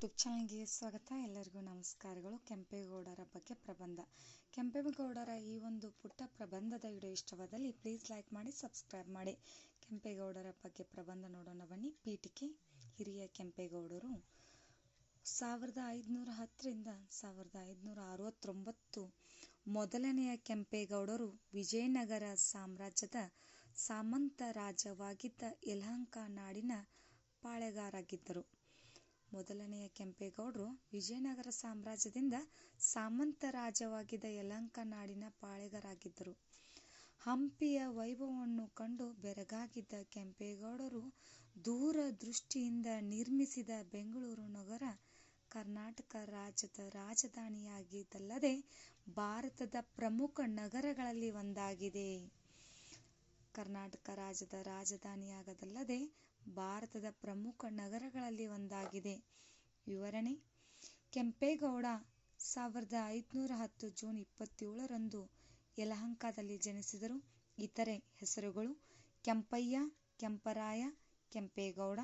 YouTube ಚಾನಲ್ಗೆ ಸ್ವಾಗತ. ಎಲ್ಲರಿಗೂ ನಮಸ್ಕಾರಗಳು. ಕೆಂಪೇಗೌಡರ ಬಗ್ಗೆ ಪ್ರಬಂಧ. ಕೆಂಪೇಗೌಡರ ಈ ಒಂದು ಪುಟ್ಟ ಪ್ರಬಂಧದ ವಿಡಿಯೋ ಇಷ್ಟವಾದಲ್ಲಿ ಪ್ಲೀಸ್ ಲೈಕ್ ಮಾಡಿ ಸಬ್ಸ್ಕ್ರೈಬ್ ಮಾಡಿ. ಕೆಂಪೇಗೌಡರ ಬಗ್ಗೆ ಪ್ರಬಂಧ ನೋಡೋಣ ಬನ್ನಿ. ಪೀಠಿಕೆ ಹಿರಿಯ ಕೆಂಪೇಗೌಡರು ಸಾವಿರದ ಐದುನೂರ ಹತ್ತರಿಂದ ಸಾವಿರದ ಐದುನೂರ ಅರವತ್ತೊಂಬತ್ತು ಮೊದಲನೆಯ ಕೆಂಪೇಗೌಡರು ವಿಜಯನಗರ ಸಾಮ್ರಾಜ್ಯದ ಸಾಮಂತ ರಾಜವಾಗಿದ್ದ ಯಲಹಂಕ ನಾಡಿನ ಪಾಳೆಗಾರಾಗಿದ್ದರು ಮೊದಲನೆಯ ಕೆಂಪೇಗೌಡರು ವಿಜಯನಗರ ಸಾಮ್ರಾಜ್ಯದಿಂದ ಸಾಮಂತ ರಾಜ್ಯವಾಗಿದ್ದ ಯಲಹಂಕ ನಾಡಿನ ಪಾಳೆಗಾರಾಗಿದ್ದರು. ಹಂಪಿಯ ವೈಭವವನ್ನು ಕಂಡು ಬೆರಗಾಗಿದ್ದ ಕೆಂಪೇಗೌಡರು ದೂರದೃಷ್ಟಿಯಿಂದ ನಿರ್ಮಿಸಿದ ಬೆಂಗಳೂರು ನಗರ ಕರ್ನಾಟಕ ರಾಜ್ಯದ ರಾಜಧಾನಿಯಾಗಿದ್ದಲ್ಲದೆ ಭಾರತದ ಪ್ರಮುಖ ನಗರಗಳಲ್ಲಿ ಒಂದಾಗಿದೆ. ಕರ್ನಾಟಕ ರಾಜ್ಯದ ರಾಜಧಾನಿಯಾಗದಲ್ಲದೆ ಭಾರತದ ಪ್ರಮುಖ ನಗರಗಳಲ್ಲಿ ಒಂದಾಗಿದೆ. ವಿವರಣೆ, ಕೆಂಪೇಗೌಡ, ಸಾವಿರದ ಐದುನೂರ ಹತ್ತು ಜೂನ್ ಇಪ್ಪತ್ತೇಳರಂದು ಯಲಹಂಕದಲ್ಲಿ ಜನಿಸಿದರು. ಇತರೆ ಹೆಸರುಗಳು ಕೆಂಪಯ್ಯ, ಕೆಂಪರಾಯ, ಕೆಂಪೇಗೌಡ,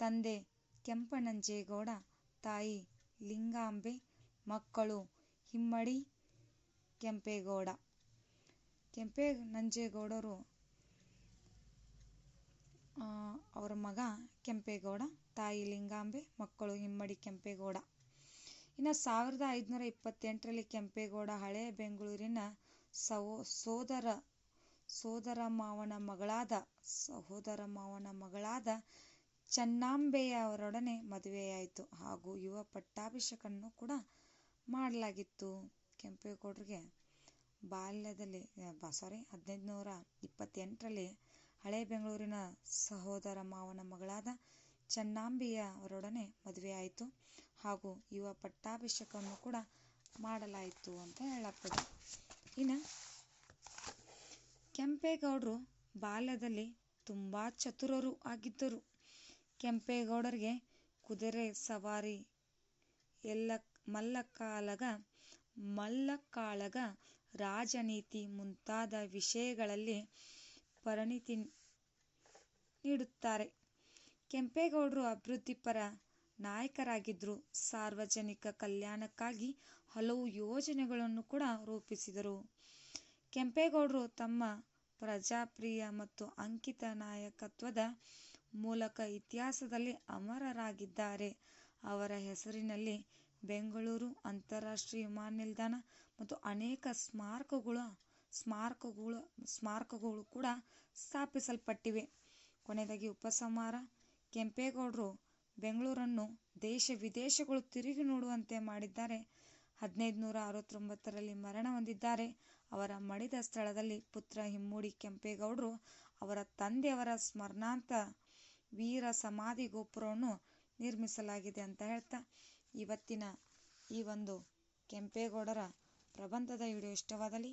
ತಂದೆ ಕೆಂಪನಂಜೇಗೌಡ, ತಾಯಿ ಲಿಂಗಾಂಬೆ, ಮಕ್ಕಳು ಹಿಮ್ಮಡಿ ಕೆಂಪೇಗೌಡ. ಕೆಂಪೇ ನಂಜೇಗೌಡರು ಅವರ ಮಗ ಕೆಂಪೇಗೌಡ, ತಾಯಿ ಲಿಂಗಾಂಬೆ, ಮಕ್ಕಳು ಹಿಮ್ಮಡಿ ಕೆಂಪೇಗೌಡ. ಇನ್ನು ಸಾವಿರದ ಐದುನೂರ ಇಪ್ಪತ್ತೆಂಟರಲ್ಲಿ ಕೆಂಪೇಗೌಡ ಹಳೆಯ ಬೆಂಗಳೂರಿನ ಸಹೋ, ಸೋದರ ಸೋದರ ಮಾವನ ಮಗಳಾದ, ಸಹೋದರ ಮಾವನ ಮಗಳಾದ ಚೆನ್ನಾಂಬೆಯವರೊಡನೆ ಮದುವೆಯಾಯಿತು. ಹಾಗೂ ಯುವ ಪಟ್ಟಾಭಿಷೇಕನ್ನು ಕೂಡ ಮಾಡಲಾಗಿತ್ತು. ಕೆಂಪೇಗೌಡರಿಗೆ ಬಾಲ್ಯದಲ್ಲಿ ಸಾರಿ ಹದಿನೈದು ನೂರ ಇಪ್ಪತ್ತೆಂಟರಲ್ಲಿ ಹಳೆ ಬೆಂಗಳೂರಿನ ಸಹೋದರ ಮಾವನ ಮಗಳಾದ ಚೆನ್ನಾಂಬಿಯ ಅವರೊಡನೆ ಮದುವೆಯಾಯಿತು ಹಾಗೂ ಯುವ ಪಟ್ಟಾಭಿಷೇಕವನ್ನು ಕೂಡ ಮಾಡಲಾಯಿತು ಅಂತ ಹೇಳಲಾಗ್ತದೆ ಇನ್ನು ಕೆಂಪೇಗೌಡರು ಬಾಲ್ಯದಲ್ಲಿ ತುಂಬ ಚತುರರು ಆಗಿದ್ದರು. ಕೆಂಪೇಗೌಡರಿಗೆ ಕುದುರೆ ಸವಾರಿ, ಎಲ್ಲ ಮಲ್ಲಕಾಲಗ, ಮಲ್ಲಕಾಳಗ ರಾಜನೀತಿ ಮುಂತಾದ ವಿಷಯಗಳಲ್ಲಿ ಪರಿಣಿತಿ ನೀಡುತ್ತಾರೆ. ಕೆಂಪೇಗೌಡರು ಅಭಿವೃದ್ಧಿಪರ ನಾಯಕರಾಗಿದ್ದರು. ಸಾರ್ವಜನಿಕ ಕಲ್ಯಾಣಕ್ಕಾಗಿ ಹಲವು ಯೋಜನೆಗಳನ್ನು ಕೂಡ ರೂಪಿಸಿದರು. ಕೆಂಪೇಗೌಡರು ತಮ್ಮ ಪ್ರಜಾಪ್ರಿಯ ಮತ್ತು ಅಂಕಿತ ನಾಯಕತ್ವದ ಮೂಲಕ ಇತಿಹಾಸದಲ್ಲಿ ಅಮರರಾಗಿದ್ದಾರೆ. ಅವರ ಹೆಸರಿನಲ್ಲಿ ಬೆಂಗಳೂರು ಅಂತಾರಾಷ್ಟ್ರೀಯ ವಿಮಾನ ನಿಲ್ದಾಣ ಮತ್ತು ಅನೇಕ ಸ್ಮಾರಕಗಳು ಸ್ಮಾರಕಗಳು ಸ್ಮಾರಕಗಳು ಕೂಡ ಸ್ಥಾಪಿಸಲ್ಪಟ್ಟಿವೆ. ಕೊನೆಯದಾಗಿ ಉಪಸಂಹಾರ. ಕೆಂಪೇಗೌಡರು ಬೆಂಗಳೂರನ್ನು ದೇಶ ವಿದೇಶಗಳು ತಿರುಗಿ ನೋಡುವಂತೆ ಮಾಡಿದ್ದಾರೆ. ಹದಿನೈದು ನೂರ ಅರವತ್ತೊಂಬತ್ತರಲ್ಲಿ ಮರಣ ಹೊಂದಿದ್ದಾರೆ. ಅವರ ಮಡಿದ ಸ್ಥಳದಲ್ಲಿ ಪುತ್ರ ಹಿಮ್ಮೂಡಿ ಕೆಂಪೇಗೌಡರು ಅವರ ತಂದೆಯವರ ಸ್ಮರಣಾಂತ ವೀರ ಸಮಾಧಿ ಗೋಪುರವನ್ನು ನಿರ್ಮಿಸಲಾಗಿದೆ ಅಂತ ಹೇಳ್ತಾ, ಇವತ್ತಿನ ಈ ಒಂದು ಕೆಂಪೇಗೌಡರ ಪ್ರಬಂಧದ ವಿಡಿಯೋ ಇಷ್ಟವಾದಲ್ಲಿ